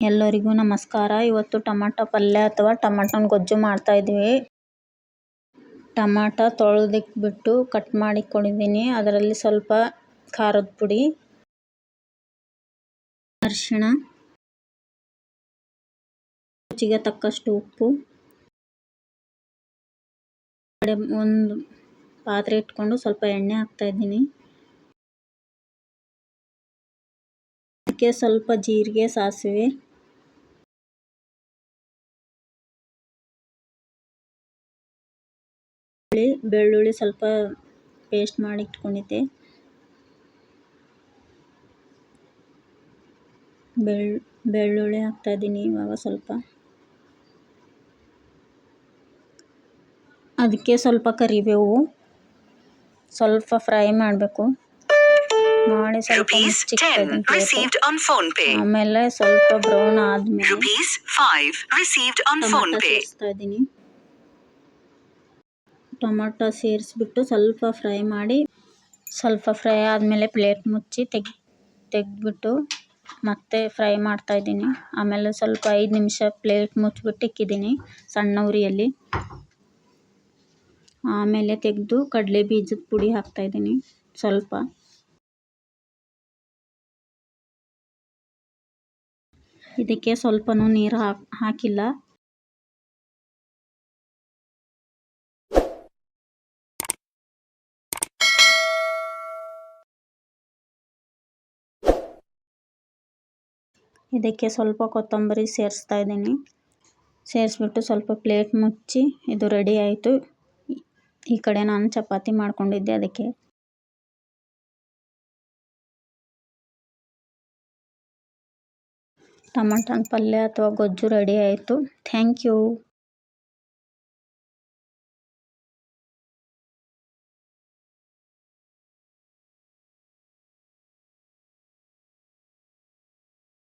ಎಲ್ಲರಿಗೂ ನಮಸ್ಕಾರ. ಇವತ್ತು ಟೊಮಾಟೊ ಪಲ್ಯ ಅಥವಾ ಟೊಮಾಟೊನ ಗೊಜ್ಜು ಮಾಡ್ತಾ ಇದ್ದೀವಿ ಟಮಾಟ ತೊಳೆದಿಟ್ಬಿಟ್ಟು ಕಟ್ ಮಾಡಿ ಇಟ್ಕೊಂಡಿದ್ದೀನಿ ಅದರಲ್ಲಿ ಸ್ವಲ್ಪ ಖಾರದ ಪುಡಿ, ಅರಿಶಿಣ, ರುಚಿಗೆ ತಕ್ಕಷ್ಟು ಉಪ್ಪು ಒಂದು ಪಾತ್ರೆ ಇಟ್ಕೊಂಡು ಸ್ವಲ್ಪ ಎಣ್ಣೆ ಹಾಕ್ತಾ ಇದ್ದೀನಿ. ಅದಕ್ಕೆ ಸ್ವಲ್ಪ ಜೀರಿಗೆ, ಸಾಸಿವೆ. ಬೆಳ್ಳುಳ್ಳಿ ಸ್ವಲ್ಪ ಪೇಸ್ಟ್ ಮಾಡಿ ಇಟ್ಕೊಂಡಿದ್ದೆ. ಬೆಳ್, ಬೆಳ್ಳುಳ್ಳಿ ಹಾಕ್ತಾ ಇದ್ದೀನಿ ಇವಾಗ ಸ್ವಲ್ಪ. ಅದಕ್ಕೆ ಸ್ವಲ್ಪ ಕರಿಬೇವು. ಸ್ವಲ್ಪ ಫ್ರೈ ಮಾಡಬೇಕು. ಮಾಡಿ ಸ್ವಲ್ಪ ಚಿಕ್ಕದಾಗಿ 10 received on ಆಮೇಲೆ ಸ್ವಲ್ಪ ಬ್ರೌನ್ ಆದ್ಮೇಲೆ tomato 5 received on phone tomato ಸೇರಿಸ್ತಾ ಇದ್ದೀನಿ. ಟೊಮಾಟೊ ಸೇರಿಸ್ಬಿಟ್ಟು ಸ್ವಲ್ಪ ಫ್ರೈ ಮಾಡಿ ಸ್ವಲ್ಪ ಫ್ರೈ ಆದಮೇಲೆ ಪ್ಲೇಟ್ ಮುಚ್ಚಿ ತೆಗ್ ತೆಗೆದ್ಬಿಟ್ಟು ಮತ್ತೆ ಫ್ರೈ ಮಾಡ್ತಾ ಇದ್ದೀನಿ. ಆಮೇಲೆ ಸ್ವಲ್ಪ ಐದು ನಿಮಿಷ ಪ್ಲೇಟ್ ಮುಚ್ಚಿಬಿಟ್ಟು ಇಕ್ಕಿದ್ದೀನಿ ಸಣ್ಣ ಉರಿಯಲ್ಲಿ. ಆಮೇಲೆ ತೆಗೆದು ಕಡಲೆ ಬೀಜದ ಪುಡಿ ಹಾಕ್ತಾ ಇದ್ದೀನಿ, ಸ್ವಲ್ಪ. ಇದಕ್ಕೆ ಸ್ವಲ್ಪನೂ ನೀರು ಹಾಕ್, ಹಾಕಿಲ್ಲ. ಇದಕ್ಕೆ ಸ್ವಲ್ಪ ಕೊತ್ತಂಬರಿ ಸೇರಿಸ್ತಾ ಇದ್ದೀನಿ. ಸೇರಿಸ್ಬಿಟ್ಟು ಸ್ವಲ್ಪ ಪ್ಲೇಟ್ ಮುಚ್ಚಿ, ಇದು ರೆಡಿ ಆಯಿತು. ಈ ಕಡೆ ನಾನು ಚಪಾತಿ ಮಾಡ್ಕೊಂಡಿದ್ದೆ ಅದಕ್ಕೆ. ಟಮಾಟನ್ ಪಲ್ಯ ಅಥವಾ ಗೊಜ್ಜು ರೆಡಿ ಆಯಿತು. Thank you